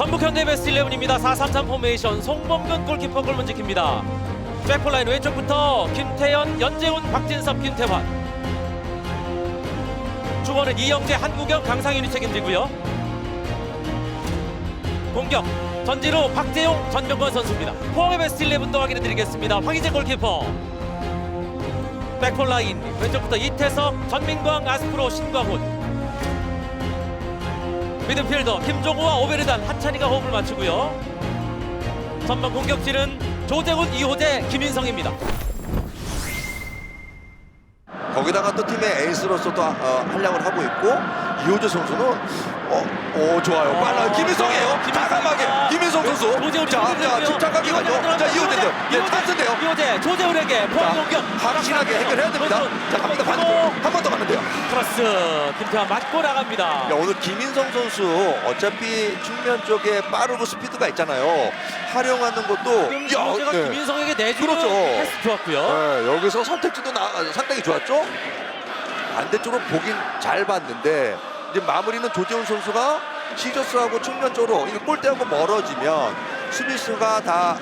전북 현대 베스트 11입니다. 4-3-3 포메이션 송범근 골키퍼 골문 지킵니다. 백폴라인 왼쪽부터 김태현, 연재훈, 박진섭, 김태환. 중원은 이영재, 한국영, 강상윤이 책임지고요. 공격 전지로 박재용, 전병건 선수입니다. 포항의 베스트 11도 확인해 드리겠습니다. 황희재 골키퍼. 백폴라인 왼쪽부터 이태석, 전민광, 아스프로, 신광훈. 미드필더 김종우와 오베르단 한찬이가 호흡을 맞추고요. 전방 공격진은 조재훈, 이호재, 김인성입니다. 거기다가 또 팀의 에이스로서도 어, 활약을 하고 있고 이호재 선수는 어, 어 좋아요. 빨라요. 김인성이에요. 김인성입니다. 과감하게 김인성 선수. 조재훈이 자, 자, 침착하게 가죠. 자, 이호재인데요. 예, 찬스인데요. 이호재, 조재훈에게 포항 자, 공격. 확실하게 해결해야 됩니다. 자, 갑니다. 한번 더 가면 돼요. 크로스 김태환 맞고 나갑니다. 야, 오늘 김인성 선수 어차피 측면 쪽에 빠르고 스피드가 있잖아요. 활용하는 것도 지금 이호재가 네. 김인성에게 내주는 그렇죠. 패스 좋았고요. 네, 여기서 선택지도 나, 상당히 좋았죠. 반대쪽으로 보긴 잘 봤는데 이제 마무리는 조재훈 선수가 시저스하고 측면 쪽으로 이거 골대하고 멀어지면 수비수가 다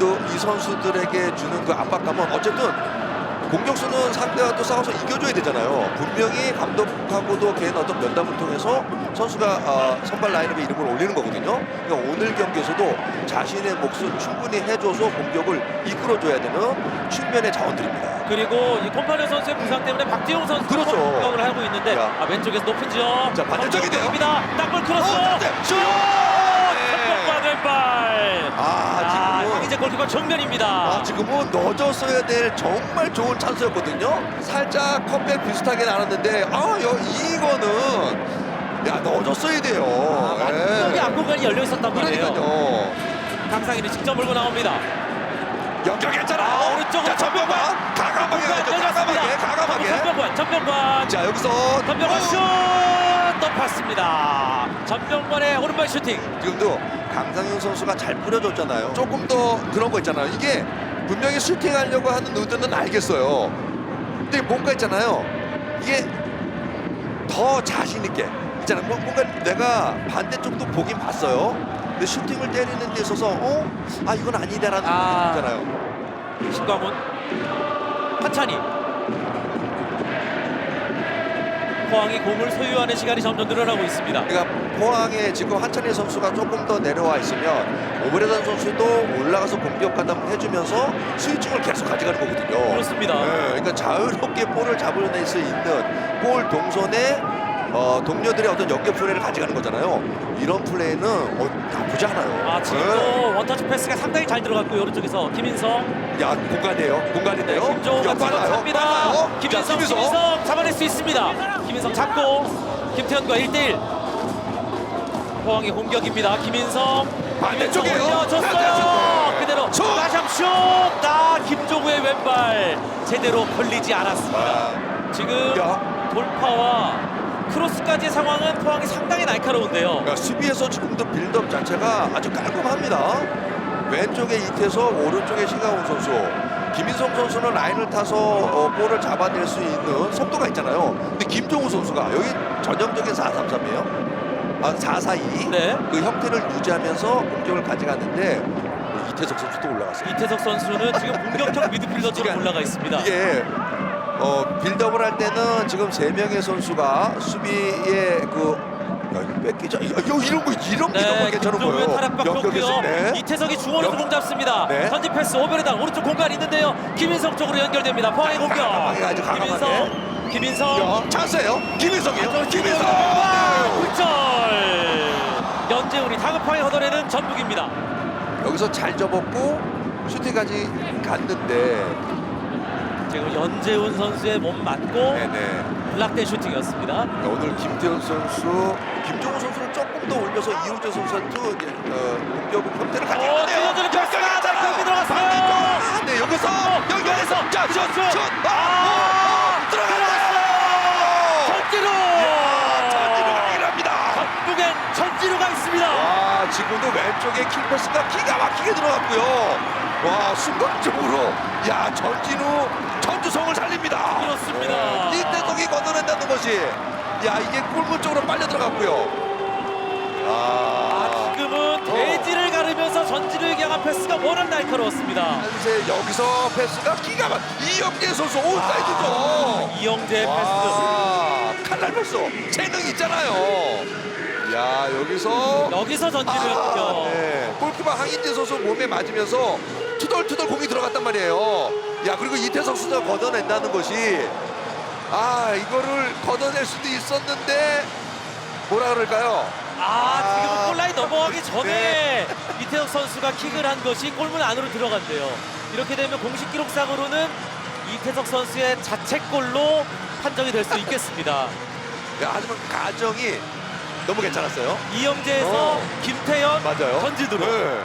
또 이 선수들에게 주는 그 압박감은 어쨌든 공격수는 상대와 또 싸워서 이겨줘야 되잖아요. 분명히 감독하고도 개인 어떤 면담을 통해서 선수가 어, 선발 라인업에 이름을 올리는 거거든요. 그러니까 오늘 경기에서도 자신의 몫을 충분히 해줘서 공격을 이끌어줘야 되는 측면의 자원들입니다. 그리고 이 콤파니오 선수의 부상 때문에 박지용 선수가 그렇죠. 공격을 하고 있는데 야. 아, 왼쪽에서 높은 지점. 자, 반대쪽인데요. 입니다 땅볼 크로스. 어, 네. 슛! 왼발. 아, 지금은 황희재 골키퍼 정면입니다. 아, 지금은 넣어줬어야 될 정말 좋은 찬스였거든요. 살짝 컵백 비슷하게 나왔는데 아, 여, 이거는 야 넣어줬어야 돼요. 완벽히 예. 앞공간이 열려 있었단 말이에요. 그러니까요. 강상인이 직접 몰고 나옵니다. 연결했잖아. 아, 오른쪽으로 자, 전병관 가감하게 가죠. 가감하게, 가감하게. 전병관, 전병관. 자, 여기서 전병관 어, 슛 높았습니다. 전병관의 오른발 슈팅. 지금도 강상윤 선수가 잘 뿌려줬잖아요. 조금 더 그런 거 있잖아요. 이게 분명히 슈팅하려고 하는 의도는 알겠어요. 근데 뭔가 있잖아요. 이게 더 자신 있게 있잖아요. 뭐- 뭔가 내가 반대쪽도 보긴 봤어요. 근데 슈팅을 때리는 데 있어서 어? 아 이건 아니다라는 아. 있잖아요. 신광훈 한찬이 포항이 공을 소유하는 시간이 점점 늘어나고 있습니다. 그러니까 포항에 지금 한찬희 선수가 조금 더 내려와 있으면 오브레단 선수도 올라가서 공격 가담을 해주면서 스위칭을 계속 가져가는 거거든요. 그렇습니다. 네, 그러니까 자유롭게 볼을 잡아낼 수 있는 볼 동선에 어, 동료들의 어떤 연결 플레이를 가져가는 거잖아요. 이런 플레이는 어, 나쁘지 않아요. 아 지금도 원터치 패스가 상당히 잘 들어갔고요. 오른쪽에서 김인성, 네. 야 공간이에요. 공간인데요. 김종우가. 들어갑니다. 빨라요. 김인성, 자, 김인성. 김인성 잡아낼 수 있습니다. 김인성 잡고 김태현과 1대1 포항의 공격입니다. 김인성 반대쪽이에요. 올려줬어요. 그대로 슛! 한번 슛! 아 김종우의 왼발 제대로 걸리지 않았습니다. 아, 지금 야, 돌파와 크로스까지의 상황은 포항이 상당히 날카로운데요. 그러니까 수비에서 지금 도 빌드업 자체가 아주 깔끔합니다. 왼쪽에 이태석, 오른쪽에 신강훈 선수. 김인성 선수는 라인을 타서 어, 볼을 잡아낼 수 있는 속도가 있잖아요. 근데 김종우 선수가 여기 전형적인 4-3-3이에요. 아, 4-4-2. 네. 그 형태를 유지하면서 공격을 가져갔는데 이태석 선수도 올라갔어요. 이태석 선수는 지금 공격형 미드필더처럼 올라가 있습니다. 이게 어, 빌드업을 할 때는 지금 세 명의 선수가 수비에 그 야, 이거 뺏기자. 야, 이거 이런 거 이런 게 네, 괜찮은 김종우의 거예요. 타락박 좋고요. 때. 이태석이 중원에서 연- 공 잡습니다. 네. 전진 패스 오베르단 오른쪽 공간 있는데요. 김인성 쪽으로 연결됩니다. 포항의 공격. 아주 과감하게. 김인성, 김인성. 야, 찬스예요. 김인성이요. 김인성. 와, 굴절. 연재훈이 다급하게 걷어내는 전북입니다. 여기서 잘 접었고 슈팅까지 갔는데 지금 연재훈 선수의 몸 맞고 네네. 블락된 슈팅이었습니다. 오늘 김태현 선수, 김종우 선수를 조금 더 올려서 이호재 선수한테 이제, 어, 공격 형태를 오, 가져가네요. 찔러주는 잘 끌고 들어갔어요. 반대쪽. 네, 여기서 연결해서 자, 슛, 슛. 아, 아, 들어갔어요. 전지로. 전지루가 해결합니다. 전북엔 전지루가 있습니다. 와, 지금도 왼쪽에 킬패스가 기가 막히게 들어갔고요. 와, 순간적으로 야, 전진우 전주성을 살립니다. 그렇습니다. 네, 이태석이 걷어낸다는 것이 야, 이게 골문 쪽으로 빨려 들어갔고요. 아, 아, 지금 지금은 대지를 가르면서 전진을 향한 패스가 워낙 날카로웠습니다. 한세 여기서 패스가 기가 막 이영재 선수 온사이드죠. 이영재 패스. 와, 칼날 패스 재능 있잖아요. 야 여기서 여기서 전진이었죠. 아, 네. 골키퍼 황인재 선수 몸에 맞으면서 투덜투덜 공이 들어갔단 말이에요. 야 그리고 이태석 선수가 걷어낸다는 것이 아 이거를 걷어낼 수도 있었는데 뭐라 그럴까요? 아, 지금은 아. 골라인 넘어가기 전에 네. 이태석 선수가 킥을 한 것이 골문 안으로 들어간대요. 이렇게 되면 공식 기록상으로는 이태석 선수의 자책골로 판정이 될 수 있겠습니다. 야, 하지만 가정이 너무 괜찮았어요. 이영재에서 어. 김태현 맞아요. 전진으로. 네.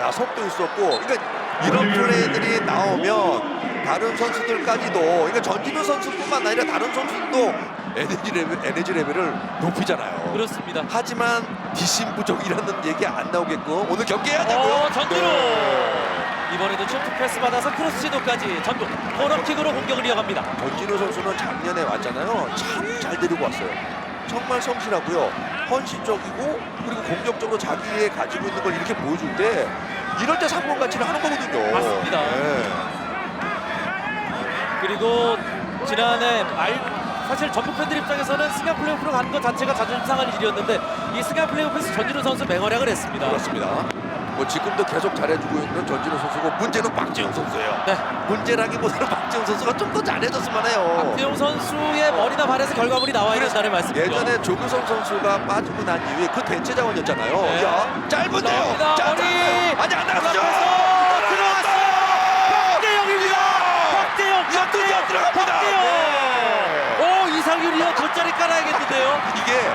야 속도 있었고, 그러니까 이런 플레이들이 나오면 다른 선수들까지도, 그러니까 전진우 선수뿐만 아니라 다른 선수들도 에너지 레벨, 에너지 레벨을 높이잖아요. 그렇습니다. 하지만 뒷심 부족이라는 얘기 안 나오겠고 오늘 경기해야냐고요. 어, 전진우. 네. 이번에도 슈트 패스 받아서 크로스 시도까지 전부 코너킥으로 공격을 이어갑니다. 전진우 선수는 작년에 왔잖아요. 참 잘 데리고 왔어요. 정말 성실하고요. 헌신적이고 그리고 공격적으로 자기의 가지고 있는 걸 이렇게 보여줄 때 이럴 때 상권 가치를 하는 거거든요. 맞습니다. 네. 그리고 지난해 말 사실 전북 팬들 입장에서는 승강 플레이오프로 가는 것 자체가 자존심 상할 일이었는데 이 승강 플레이오프에서 전진우 선수 맹활약을 했습니다. 그렇습니다. 뭐 지금도 계속 잘해주고 있는 전진우 선수고 문제는 박지영 선수예요. 네. 문제라기보다는 박지영 선수가 좀 더 잘해줬으면 해요. 박태용 선수의 머리나 발에서 결과물이 나와야 된다는 말씀이죠. 예전에 조규성 선수가 빠지고 난 이후에 그 대체 자원이었잖아요. 네. 야, 짧은데요. 짧아요. 아직 안 나갔죠. 들어갔어요. 박대영입니다. 박대영, 야, 드디어 들어갑니다. 박대영. 네. 오 이상윤이요 돗자리 깔아야겠는데요. 이게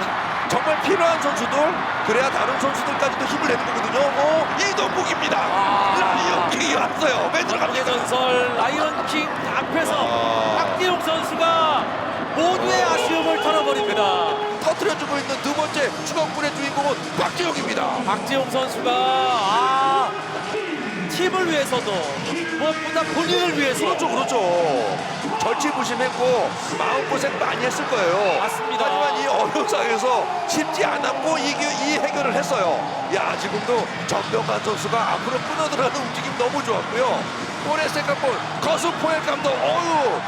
정말 필요한 선수들 그래야 다른 선수들까지도 힘을 내는 거거든요. 어, 이동국입니다. 아. 라이언킹이 왔어요. 왜 들어갑니까? 전설 라이언킹 앞에서 아. 박대용 선수가 터트려주고 있는 두 번째 추가골의 주인공은 박지영입니다. 박재용 선수가 아 팀을 위해서도 무엇보다 본인을 위해서 그렇죠, 그렇죠. 절치부심했고 마음고생 많이 했을 거예요. 맞습니다. 하지만 이 어려운 상황에서 쉽지 않았고 이, 이 해결을 했어요. 야 지금도 전병관 선수가 앞으로 끊어들어가는 움직임 너무 좋았고요. 볼의 세컨볼 거수 포엘 감독 어유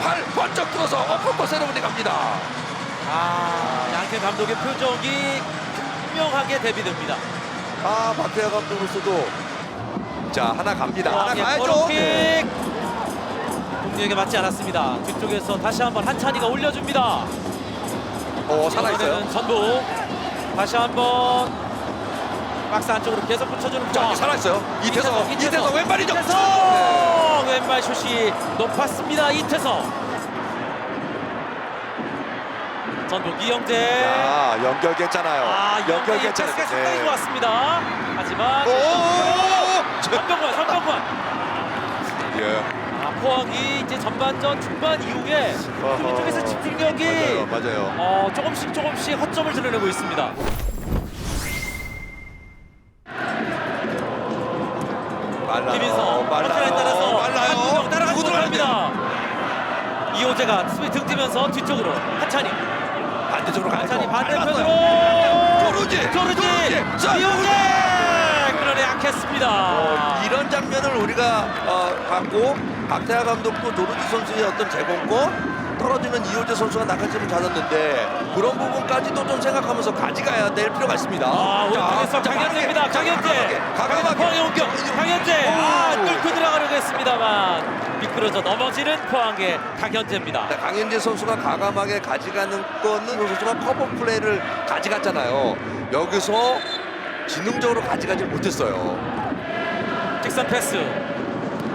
팔 번쩍 들어서 어퍼컷 세레머니 갑니다. 아 양태 감독의 표정이 분명하게 대비됩니다. 아 박태하 감독으로서도 자 하나 갑니다. 하나 예, 가야죠. 코너킥 네. 동료에게 맞지 않았습니다. 뒤쪽에서 다시 한번 한찬이가 올려줍니다. 어 살아 있어요. 이번에는 전북 다시 한번 박스 안쪽으로 계속 붙여주는 자 점. 살아 있어요. 이태성 이태성 왼발이죠. 네. 이태성 왼발 슛이 높았습니다. 이태성 전북 이영재 아 연결 괜찮아요. 아 연결 이영재 괜찮아요. 패스가 상당히 좋았습니다. 하지만 오. 선병관 선병관 예. 아, 포항이 이제 전반전 중반 이후에 어허. 이쪽에서 집중력이 맞아요, 맞아요. 어, 조금씩 조금씩 허점을 드러내고 있습니다. 말라요. 김인성. 컨트롤에 따라서 들어갑니다. 못합니다. 이호재가 수비 등 뛰면서 뒤쪽으로 한찬이 반대쪽으로 가야죠. 한찬이 반대편으로. 조르지. 조르지 자, 이호재 그러네 약했습니다. 어, 이런 장면을 우리가 어, 봤고 박태하 감독도 조르지 선수의 어떤 제공권 떨어지는 이호재 선수가 나가지를 잡았는데 그런 부분까지도 좀 생각하면서 가져가야 될 필요가 있습니다. 아, 오른쪽에서 강현재입니다. 강현재. 포항의 공격. 강현재. 아, 오. 뚫고 들어가려고 했습니다만 미끄러져 넘어지는 포항의 강현재입니다. 자, 강현재 선수가 가감하게 가져가는 거는 그 선수가 커버 플레이를 가져갔잖아요. 여기서 지능적으로 가져가지 못했어요. 직선 패스.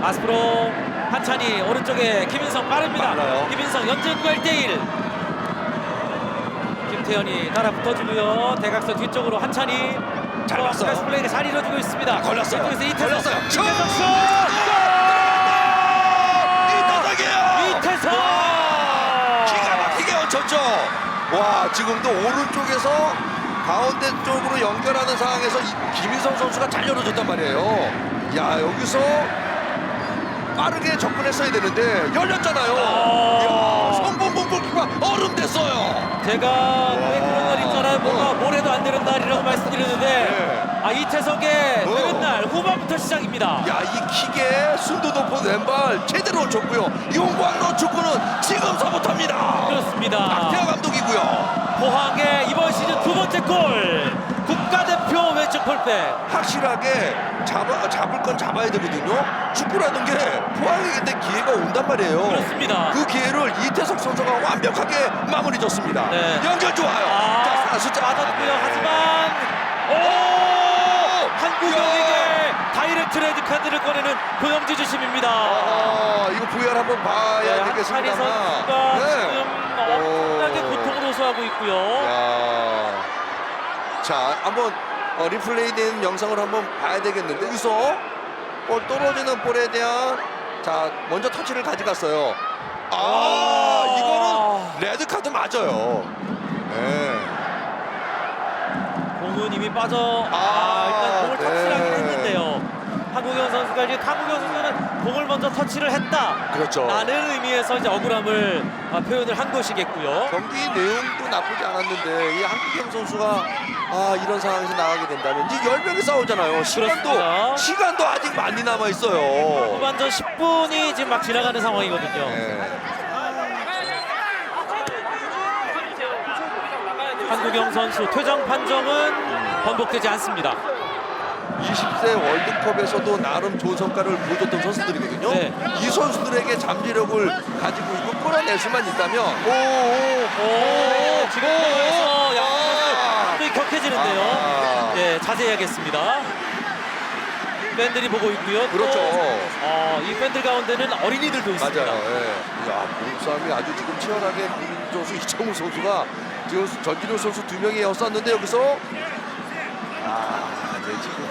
아스프로 한찬이 오른쪽에 김인성 빠릅니다. 빨라요. 김인성 연진구 1대1. 김태현이 따라 붙어주고요. 대각선 뒤쪽으로 한찬이. 잘또 봤어요. 패스 플레이가 잘 이루어지고 있습니다. 걸렸어요. 이쪽에서 이태성. 걸렸어요. 이태성 슛! 슛! 이타석이에요. 이태성! 기가 얹혔죠. 와 지금도 오른쪽에서 가운데 쪽으로 연결하는 상황에서 이 김희성 선수가 잘 열어줬단 말이에요. 야 여기서 빠르게 접근했어야 되는데 열렸잖아요. 아. 야 성공공 골키퍼 얼음 됐어요. 제가 왜 그런 날 있잖아요. 뭔가 뭘 해도 안 되는 날이라고 말씀드렸는데 네. 아 이태석의 어. 되는 날 후반부터 시작입니다. 야, 이 킥에 순도 높은 왼발 제대로 줬고요. 용광로 축구는 지금 서부터입니다. 그렇습니다. 박태하 감독이고요. 포항의 이번 시즌 두 번째 골 국가대표 왼쪽 볼백 확실하게 잡아, 잡을 건 잡아야 되거든요. 축구라는 게 포항에게 기회가 온단 말이에요. 그렇습니다. 그 기회를 이태석 선수가 완벽하게 마무리 졌습니다. 네. 연결 좋아요. 아, 자, 숫자 맞았고요. 네. 하지만 오 한국영에게 다이렉트 레드 카드를 꺼내는 고영지 주심입니다. 아, 이거 VR 한번 봐야 네, 한찬희 되겠습니다만. 선수가 네. 지금 엄청나게 오. 고통을 호소하고 있고요. 야. 자, 한번 어, 리플레이 된 영상을 한번 봐야 되겠는데 여기서 볼 떨어지는 볼에 대한 자, 먼저 터치를 가져갔어요. 아, 와. 이거는 레드 카드 맞아요. 네. 공은 이미 빠져 아, 아, 일단 공을 네. 터치하긴 했는데요. 한국영 선수가 이제 한국영 선수는 공을 먼저 터치를 했다. 그렇죠. 라는 의미에서 이제 억울함을 아, 표현을 한 것이겠고요. 경기 내용도 나쁘지 않았는데 이 한국경 선수가 아, 이런 상황에서 나가게 된다면 이제 10명이 싸우잖아요. 시간도 그렇습니다. 시간도 아직 많이 남아 있어요. 후반전 10분이 지금 막 지나가는 상황이거든요. 네. 한국영 선수 퇴장 판정은 번복되지 않습니다. 20세 월드컵에서도 나름 좋은 성과를 보여줬던 선수들이거든요. 네. 이 선수들에게 잠재력을 가지고 있고 끌어낼 수만 있다면 오, 오, 지금 보면서 양선수 아. 격해지는데요. 아. 네, 자제해야겠습니다. 팬들이 보고 있고요. 또, 그렇죠. 어, 이 팬들 가운데는 어린이들도 있습니다. 맞아요. 예. 야, 몸싸움이 아주 지금 치열하게 선수 이창우 선수가 지금 전진우 선수 두 명이 였었는데 여기서 아, 네, 지금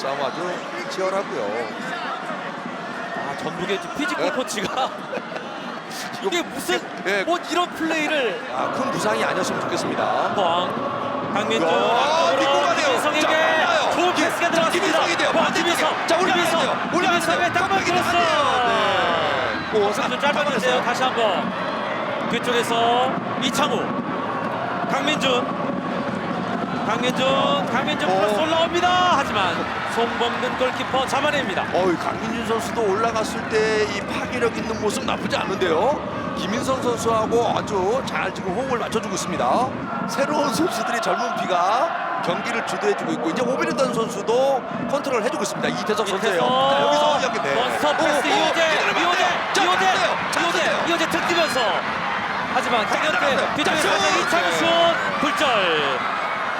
몸싸움 아주 치열하고요. 아, 전북의 피지컬 네. 코치가 이게 무슨 예. 뭐 이런 플레이를 아, 큰 부상이 아니었으면 좋겠습니다. 포항 강민준 야, 믿고 가네요. 김민성에게 자. 좋은 김- 패스가 자, 들어갔습니다. 김민성 자, 올라가야 김민성. 올라가야 김민성의 돼요. 땅방이 깜빡이긴. 네. 오, 좀 짧았는데요. 다시 한번 뒤쪽에서 이창우 강민준 강민준 강민준 어. 플러스 올라옵니다. 하지만 송범근 골키퍼 잡아냅니다. 어이 강민준 선수도 올라갔을 때 이 파괴력 있는 모습 나쁘지 않은데요. 김인성 선수하고 아주 잘 지금 호흡을 맞춰주고 있습니다. 새로운 선수들이 젊은 피가 경기를 주도해주고 있고 이제 오비르단 선수도 컨트롤 해주고 있습니다. 이태석 선수예요. 자, 여기서 여기 네. 원스톱 패스 이호재 이호재 이호재. 이호재 이호재 들뜨면서 하지만 강현태. 뒤쪽에서 자, 슛! 굴절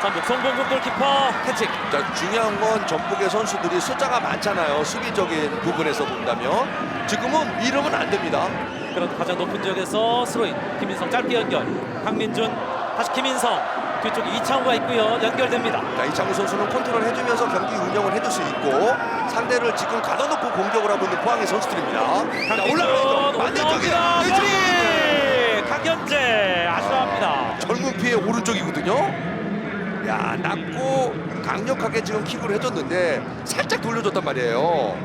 전북 송범근 골키퍼 캐칭 자, 중요한 건 전북의 선수들이 숫자가 많잖아요. 수비적인 부분에서 본다면 지금은 이러면 안 됩니다. 그런 가장 높은 지역에서 스로인 김민성 짧게 연결 강민준 다시 김민성 뒤쪽에 이창우가 있고요 연결됩니다 자, 이창우 선수는 컨트롤 해주면서 경기 운영을 해줄 수 있고 상대를 지금 가둬놓고 공격을 하고 있는 포항의 선수들입니다. 자, 강민준 올라가야죠. 반대쪽에 올라옵니다. 머리 강현재 아쉬워합니다 젊은 피의 오른쪽이거든요. 야, 낮고 강력하게 지금 킥을 해줬는데 살짝 돌려줬단 말이에요.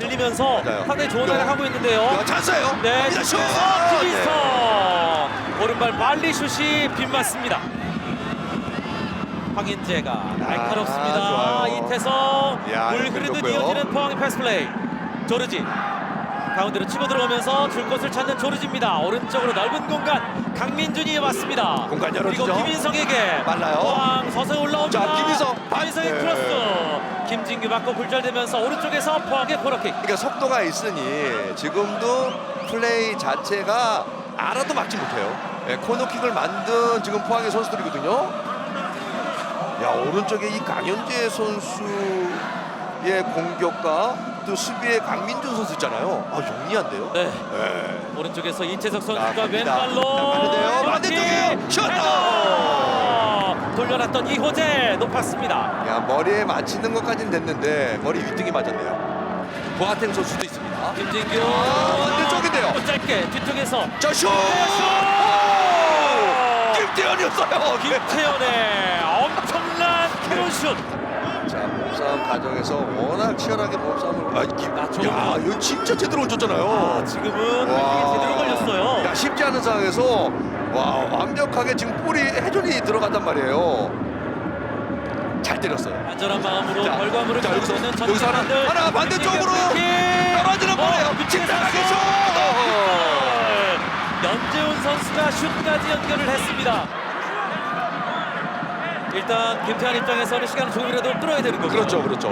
들리면서 맞아요. 상당히 좋은 활약 하고 있는데요 야, 찬스예요. 네, 갑니다, 슛! 김민성, 네. 김민성 오른발 말리 슛이 빗맞습니다. 황인재가 날카롭습니다. 아, 좋아요. 이태성 야, 물 흐르듯. 이어지는 포항의 패스 플레이. 조르지 가운데로 치고 들어오면서 줄 곳을 찾는 조르지입니다. 오른쪽으로 넓은 공간 강민준이 왔습니다. 공간 열어주죠. 그리고 김인성에게 빨라요. 포항 서서 올라옵니다. 자, 김인성. 김인성의 네. 크로스. 김진규 맞고 굴절되면서 오른쪽에서 포항의 코너킥. 그러니까 속도가 있으니 지금도 플레이 자체가 알아도 막지 못해요. 예, 코너킥을 만든 지금 포항의 선수들이거든요. 야 오른쪽에 이 강현재 선수의 공격과 또 수비의 강민준 선수 있잖아요. 아 영리한데요. 네. 예. 오른쪽에서 이채석 자, 선수가 갑니다. 왼발로 가는데요. 반대쪽이에요. 슛! 헤더! 돌려놨던 이호재 높았습니다. 야 머리에 맞히는 것까지는 됐는데 머리 위쪽이 맞았네요. 보아탱 선수도 있습니다. 김진규 아, 반대쪽인데요. 또 짧게 뒤쪽에서 자 슛! 김태현이었어요. 김태현의 엄청난 캐논슛 자 몸싸움 과정에서 워낙 치열하게 몸싸움을 아, 이, 아, 저거 야 이거 진짜 제대로 얹었잖아요. 아, 지금은 와. 제대로 걸렸어요. 야 쉽지 않은 상황에서 와 완벽하게 지금 볼이 회전이 들어갔단 말이에요. 잘 때렸어요. 안전한 마음으로 자, 결과물을 자, 여기서, 있는 여기서 하나, 전북 하나 반대쪽으로 떨어지는 볼이에요. 침착하게 슛! 연재훈 선수가 슛까지 연결을 했습니다. 일단 김태환 입장에서는 시간을 조금이라도 끌어야 되는 거죠. 그렇죠, 그렇죠.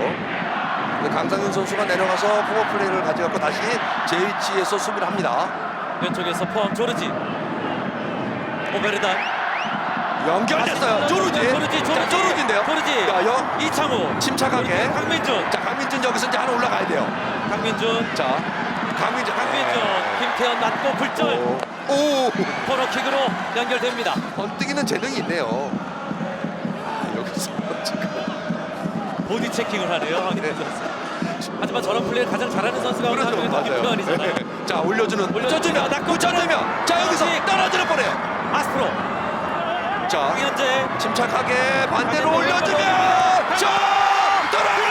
강상윤 선수가 내려가서 커버 플레이를 가져갖고 다시 제 위치에서 수비를 합니다. 왼쪽에서 포함 조르지. 오베르단. 연결됐어요. 조르지. 조르지. 조르지. 자, 조르지인데요. 조르지. 자, 여 이창우. 침착하게. 강민준. 자, 강민준 여기서 이제 하나 올라가야 돼요. 강민준. 자, 강민준. 강민준. 김태현 맞고 굴절. 오, 오. 코너킥으로 연결됩니다. 번뜩이는 재능이 있네요. 보디 체킹을 하네요. 황인준 네. 선수. 하지만 저런 플레이를 가장 잘하는 선수가 그렇죠, 맞아요. 김태환이잖아요. 네. 자, 올려주는. 올려주면. 낮고 붙여주면. 자, 여기서. 떨어지는 뻔해요. 아스프로. 자, 황현재. 침착하게 반대로 올려주면 자 들어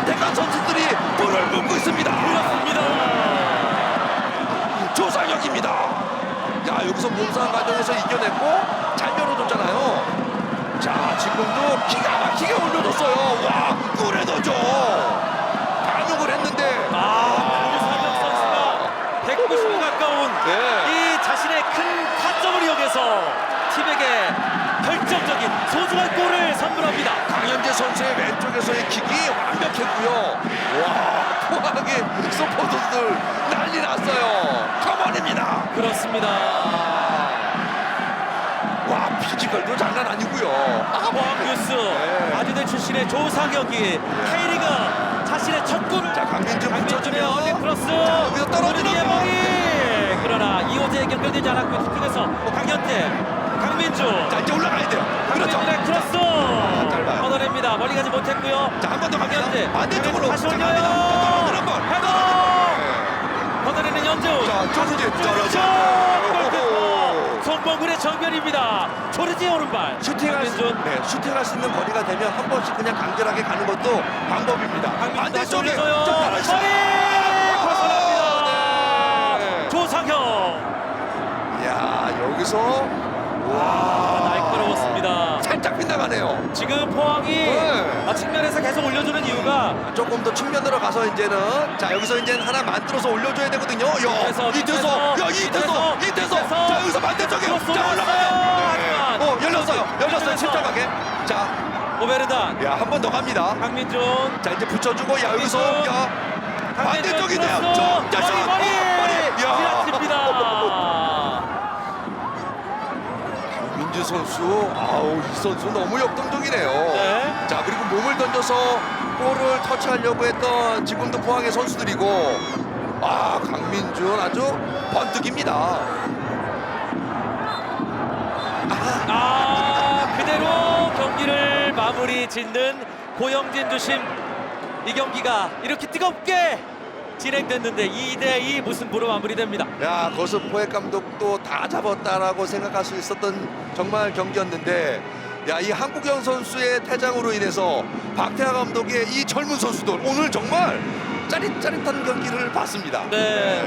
선택한 선수들이 불을 뿜고 있습니다 그렇습니다. 조상혁입니다. 야 여기서 몸싸움 과정에서 이겨냈고 잘 열어줬잖아요. 자 지금도 기가 막히게 올려줬어요. 와 꿀에 넣죠. 반응을 했는데 아, 선수가 190에 가까운 네. 이 자신의 큰 타점을 이용해서 팀에게 결정적인 소중한 골을 선물합니다. 강현재 선수의 왼쪽에서의 킥이 완벽했고요. 와 포항의 서포터들 난리 났어요. 컴원입니다. 그렇습니다. 와 피지컬도 장난 아니고요. 포항 뉴스 네. 아주대 출신의 조상혁이 K리그 자신의 첫 골을 자 강민준 강민준의 얼린 크로스 자, 떨어지는 거. 그러나 이호재의 연결되지 않았고 뒤쪽에서 강현재 강민준 자 이제 올라가야 돼요. 그렇죠. 강민준의 크로스 짧아요. 걷어냅니다 멀리 가지 못했고요 자 한 번 더 갑니다. 반대쪽으로 다시 자, 올려요 갑니다. 떨어지는 볼. 헤더 네. 걷어내는 연재훈 자, 조르지, 조르지. 골키퍼 송범근의 정면입니다 조르지의 오른발 슈팅할 수, 강민준 네, 슈팅할 수 있는 거리가 되면 한 번씩 그냥 간결하게 가는 것도 방법입니다. 반대쪽에 좀 머리 떨어지죠. 벗어납니다. 네. 조상혁 야 여기서 아, 와 날카로웠습니다. 살짝 빗나가네요. 지금 포항이 네. 아, 측면에서 계속 올려주는 이유가 조금 더 측면으로 가서 이제는 자 여기서 이제 하나 만들어서 올려줘야 되거든요. 야 밑에서, 이태서, 야 밑에서, 이태서, 밑에서. 자 여기서 반대쪽에 크로스 자 올라갔어요. 올라가요. 하지만 어 열렸어요, 열렸어요. 밑에서. 침착하게. 자, 오베르단 야 한 번 더 갑니다. 강민준 자 이제 붙여주고 야 여기서. 야 반대쪽인데요. 크로스. 저, 자, 머리 슛. 머리 어, 머리. 야. 지나칩니다. 민주 선수, 아우 이 선수 너무 역동적이네요. 네. 자 그리고 몸을 던져서 볼을 터치하려고 했던 지금도 포항의 선수들이고, 아 강민준 아주 번뜩입니다. 아 그대로 경기를 마무리 짓는 고영진 주심 이 경기가 이렇게 뜨겁게 진행됐는데 2대2 무승부로 마무리됩니다. 야 거스 포획 감독도 다 잡았다라고 생각할 수 있었던 정말 경기였는데. 야, 이 한국영 선수의 퇴장으로 인해서 박태하 감독의 이 젊은 선수들 오늘 정말 짜릿짜릿한 경기를 봤습니다. 네,